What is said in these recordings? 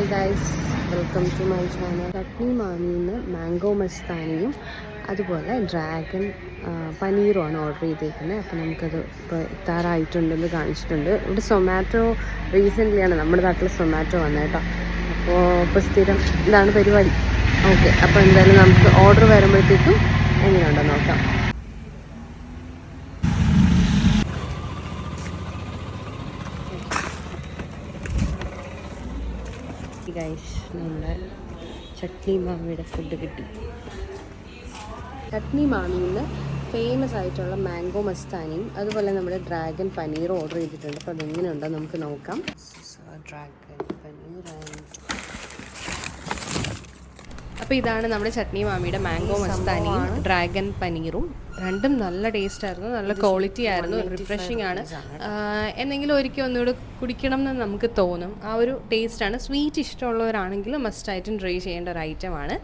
Hi guys welcome to my channel chutney മാമിന്ന് mango മസ്താനിയും അതുപോലെ dragon പനീറുമാണ് order ചെയ്തേക്കുന്നത്. അപ്പോൾ നമുക്കത് ഇപ്പോൾ എത്താറായിട്ടുണ്ടെന്ന് കാണിച്ചിട്ടുണ്ട്. ഇവിടെ സൊമാറ്റോ റീസെന്റ്ലിയാണ് നമ്മുടെ നാട്ടിൽ സൊമാറ്റോ വന്നത് കേട്ടോ. അപ്പോൾ ഇപ്പോൾ സ്ഥിരം ഇതാണ് പരിപാടി. ഓക്കെ അപ്പോൾ എന്തായാലും നമുക്ക് ഓർഡർ വരുമ്പോഴത്തേക്കും എങ്ങനെയുണ്ടോ നോക്കാം. ഗൈസ് നമ്മുടെ ചട്നി മാമിയുടെ ഫുഡ് കിട്ടി. ചട്നി മാമിയിൽ നിന്ന് ഫേമസ് ആയിട്ടുള്ള മാംഗോ മസ്താനിയും അതുപോലെ നമ്മുടെ ഡ്രാഗൺ പനീർ ഓർഡർ ചെയ്തിട്ടുണ്ട്. അപ്പോൾ അതെങ്ങനെയുണ്ടോ? നമുക്ക് നോക്കാം. ഡ്രാഗൺ പനീർ അപ്പോൾ ഇതാണ് നമ്മുടെ ചട്നി മാമിയുടെ മാംഗോ മസ്താനിയും ഡ്രാഗൺ പനീറും. രണ്ടും നല്ല ടേസ്റ്റ് ആയിരുന്നു നല്ല ക്വാളിറ്റി ആയിരുന്നു റിഫ്രഷിംഗ് ആണ്. എന്നെങ്കിലും എന്തെങ്കിലും ഒരിക്കൽ ഒന്നുകൂടെ കുടിക്കണം എന്ന് നമുക്ക് തോന്നും. ആ ഒരു ടേസ്റ്റ് ആണ്. സ്വീറ്റ് ഇഷ്ടമുള്ളവരാണെങ്കിൽ മസ്റ്റായിട്ടും ട്രൈ ചെയ്യേണ്ട ഒരു ഐറ്റം ആണ്.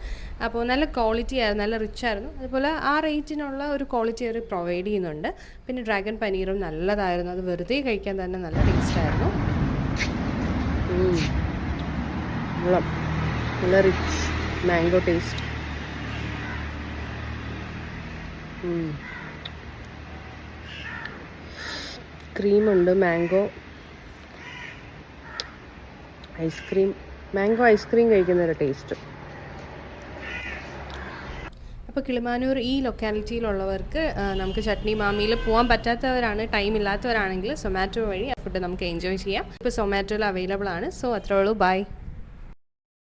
അപ്പോൾ നല്ല ക്വാളിറ്റി ആയിരുന്നു നല്ല റിച്ച് ആയിരുന്നു. അതുപോലെ ആ റേറ്റിനുള്ള ഒരു ക്വാളിറ്റി അവർ പ്രൊവൈഡ് ചെയ്യുന്നുണ്ട്. പിന്നെ ഡ്രാഗൺ പനീറും നല്ലതായിരുന്നു. അത് വെറുതെ കഴിക്കാൻ തന്നെ നല്ല ടേസ്റ്റ് ആയിരുന്നു. നല്ല rich mango taste ക്രീമുണ്ട് mango ice cream mango ice cream കഴിക്കുന്ന ഒരു ടേസ്റ്റ് അപ്പോൾ കിളിമാനൂർ ഈ ലൊക്കാലിറ്റിയിലുള്ളവർക്ക് നമുക്ക് ചട്നി മാമിയിൽ പോകാൻ പറ്റാത്തവരാണ് ടൈം ഇല്ലാത്തവരാണെങ്കിൽ സൊമാറ്റോ വഴി ആ ഫുഡ് നമുക്ക് എൻജോയ് ചെയ്യാം. ഇപ്പോൾ സൊമാറ്റോയിൽ അവൈലബിൾ ആണ്. സോ അത്രേ ഉള്ളൂ. ബൈ